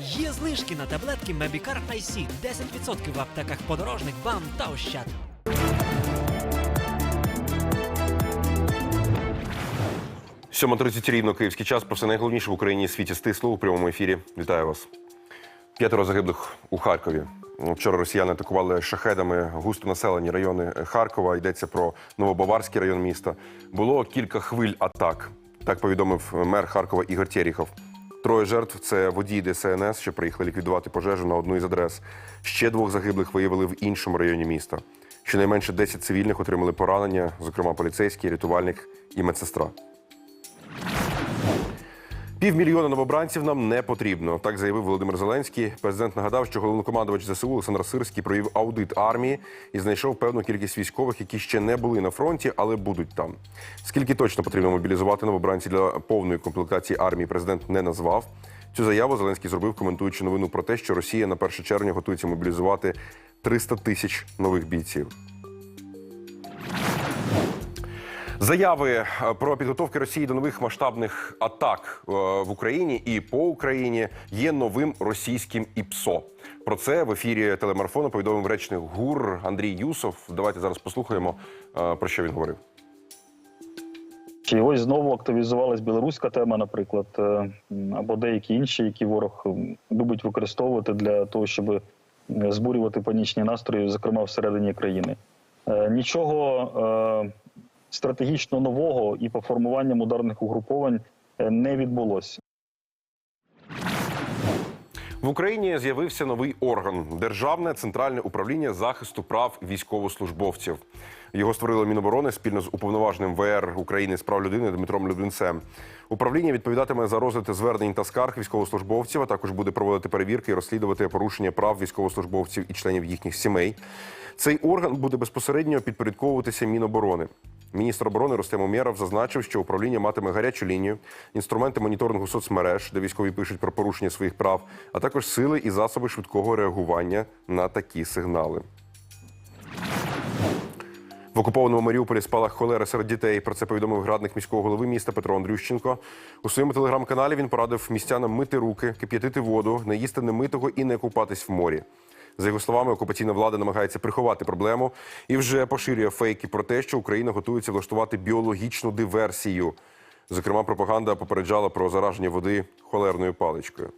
Є знижки на таблетки Мебікар IC 10% в аптеках подорожник, бам та ощад. Сьома 30 рівно київський час. Про все найголовніше в Україні світі стисло у прямому ефірі. Вітаю вас. П'ятеро загиблих у Харкові. Вчора росіяни атакували шахедами густонаселені райони Харкова. Йдеться про Новобаварський район міста. Було кілька хвиль атак. Так повідомив мер Харкова Ігор Тєріхов. Троє жертв це водій ДСНС, що приїхали ліквідувати пожежу на одну із адрес. Ще двох загиблих виявили в іншому районі міста. Щонайменше 10 цивільних отримали поранення, зокрема поліцейський, рятувальник і медсестра. Півмільйона новобранців нам не потрібно. Так заявив Володимир Зеленський. Президент нагадав, що головнокомандувач ЗСУ Олександр Сирський провів аудит армії і знайшов певну кількість військових, які ще не були на фронті, але будуть там. Скільки точно потрібно мобілізувати новобранців для повної комплектації армії, президент не назвав. Цю заяву Зеленський зробив, коментуючи новину про те, що Росія на 1 червня готується мобілізувати 300 тисяч нових бійців. Заяви е, про підготовки Росії до нових масштабних атак е, в Україні і по Україні є новим російським ІПСО. Про це в ефірі телемарафону повідомив речник ГУР Андрій Юсов. Давайте зараз послухаємо е, про що він говорив. Чи ось знову активізувалась білоруська тема, наприклад, або деякі інші, які ворог любить використовувати для того, щоб збурювати панічні настрої, зокрема всередині країни. Нічого стратегічно нового і по формуванням ударних угруповань е, не відбулося. В Україні з'явився новий орган Державне центральне управління захисту прав військовослужбовців. Його створило Міноборони спільно з уповноваженим ВР України з прав людини Дмитром Любінцем. Управління відповідатиме за розгляд звернень та скарг військовослужбовців, а також буде проводити перевірки і розслідувати порушення прав військовослужбовців і членів їхніх сімей. Цей орган буде безпосередньо підпорядковуватися Міноборони. Міністр оборони Рустем Умєров зазначив, що управління матиме гарячу лінію, інструменти моніторингу соцмереж, де військові пишуть про порушення своїх прав, а також сили і засоби швидкого реагування на такі сигнали. В окупованому Маріуполі спалах холери серед дітей. Про це повідомив градник міського голови міста Петро Андрющенко. У своєму телеграм-каналі він порадив містянам мити руки, кип'ятити воду, не їсти немитого і не купатись в морі. За його словами, окупаційна влада намагається приховати проблему і вже поширює фейки про те, що Україна готується влаштувати біологічну диверсію. Зокрема, пропаганда попереджала про зараження води холерною паличкою.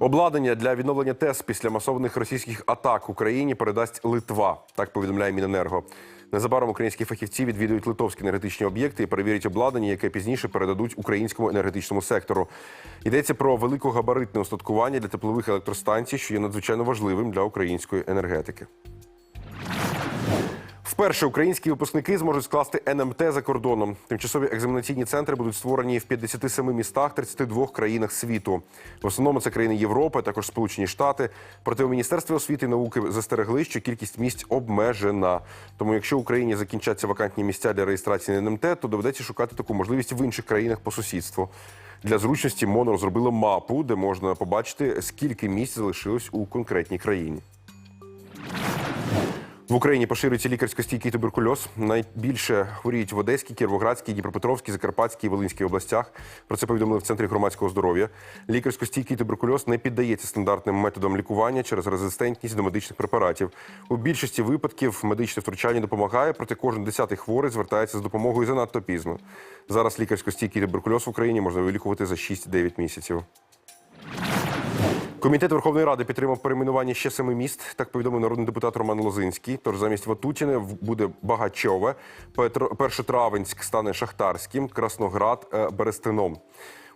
Обладнання для відновлення ТЕС після масованих російських атак Україні передасть Литва. Так повідомляє Міненерго. Незабаром українські фахівці відвідують литовські енергетичні об'єкти і перевірять обладнання, яке пізніше передадуть українському енергетичному сектору. Йдеться про великогабаритне устаткування для теплових електростанцій, що є надзвичайно важливим для української енергетики. Вперше українські випускники зможуть скласти НМТ за кордоном. Тимчасові екзаменаційні центри будуть створені в 57 містах 32 країнах світу. В основному це країни Європи, також Сполучені Штати. Проте у Міністерстві освіти і науки застерегли, що кількість місць обмежена. Тому, якщо в Україні закінчаться вакантні місця для реєстрації на НМТ, то доведеться шукати таку можливість в інших країнах по сусідству. Для зручності МОН розробило мапу, де можна побачити, скільки місць залишилось у конкретній країні. В Україні поширюється лікарсько-стійкий туберкульоз. Найбільше хворіють в Одеській, Кіровоградській, Дніпропетровській, Закарпатській і Волинській областях. Про це повідомили в центрі громадського здоров'я. Лікарсько-стійкий туберкульоз не піддається стандартним методам лікування через резистентність до медичних препаратів. У більшості випадків медичне втручання допомагає, проте кожен десятий хворий звертається з допомогою занадто пізно. Зараз лікарсько-стійкий туберкульоз в Україні можна вилікувати за 6-9 місяців. Комітет Верховної Ради підтримав перейменування ще семи міст. Так повідомив народний депутат Роман Лозинський. Тож замість Ватутіне буде Багачове, Першотравенськ стане Шахтарським, Красноград е, Берестином.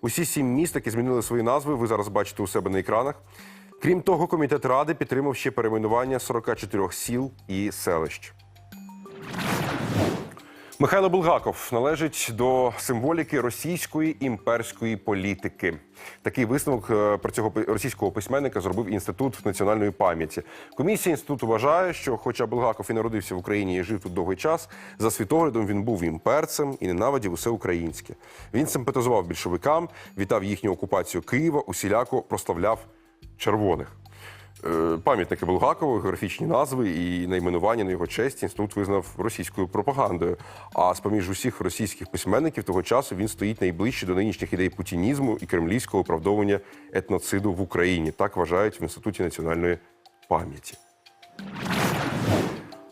Усі сім міст, які змінили свої назви, ви зараз бачите у себе на екранах. Крім того, комітет ради підтримав ще перейменування 44 сіл і селищ. Михайло Булгаков належить до символіки російської імперської політики. Такий висновок е, про цього російського письменника зробив інститут національної пам'яті. Комісія інституту вважає, що, хоча Булгаков і народився в Україні і жив тут довгий час, за світоглядом він був імперцем і ненавидів усе українське. Він симпатизував більшовикам, вітав їхню окупацію Києва, усіляко прославляв червоних. Е, Пам'ятники Булгакова, географічні назви і найменування на його честь інститут визнав російською пропагандою. А з поміж усіх російських письменників того часу він стоїть найближче до нинішніх ідей путінізму і кремлівського оправдовування етноциду в Україні. Так вважають в інституті національної пам'яті.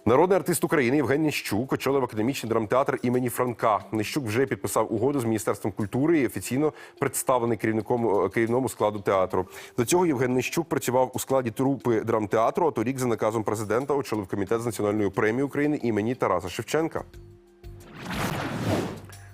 Народний артист України Євген Нищук очолив академічний драмтеатр імені Франка. Нищук вже підписав угоду з міністерством культури і офіційно представлений керівником е, керівному складу театру. До цього Євген Нищук працював у складі трупи драмтеатру. А торік за наказом президента очолив комітет з національної премії України імені Тараса Шевченка.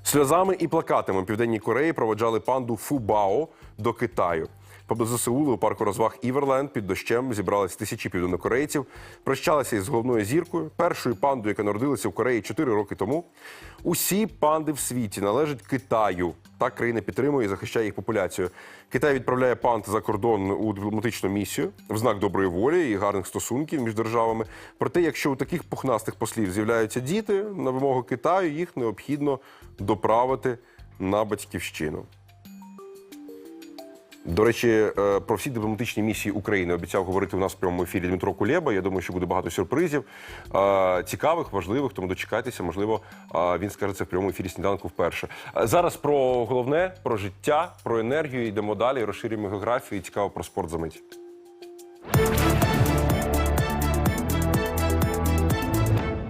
Сльозами і плакатами Південній Кореї проводжали панду Фубао до Китаю. Поблизу Сеулу у парку розваг Іверленд під дощем зібрались тисячі південнокорейців, прощалися із головною зіркою, першою пандою, яка народилася в Кореї 4 роки тому. Усі панди в світі належать Китаю. Так країна підтримує і захищає їх популяцію. Китай відправляє панд за кордон у дипломатичну місію в знак доброї волі і гарних стосунків між державами. Проте, якщо у таких пухнастих послів з'являються діти, на вимогу Китаю їх необхідно доправити на батьківщину. До речі, е, про всі дипломатичні місії України обіцяв говорити у нас в прямому ефірі Дмитро Кулєба. Я думаю, що буде багато сюрпризів е, цікавих, важливих. Тому дочекайтеся. Можливо, е, він скаже це в прямому ефірі сніданку вперше. Зараз про головне, про життя, про енергію. Йдемо далі, розширюємо географію і цікаво про спорт за.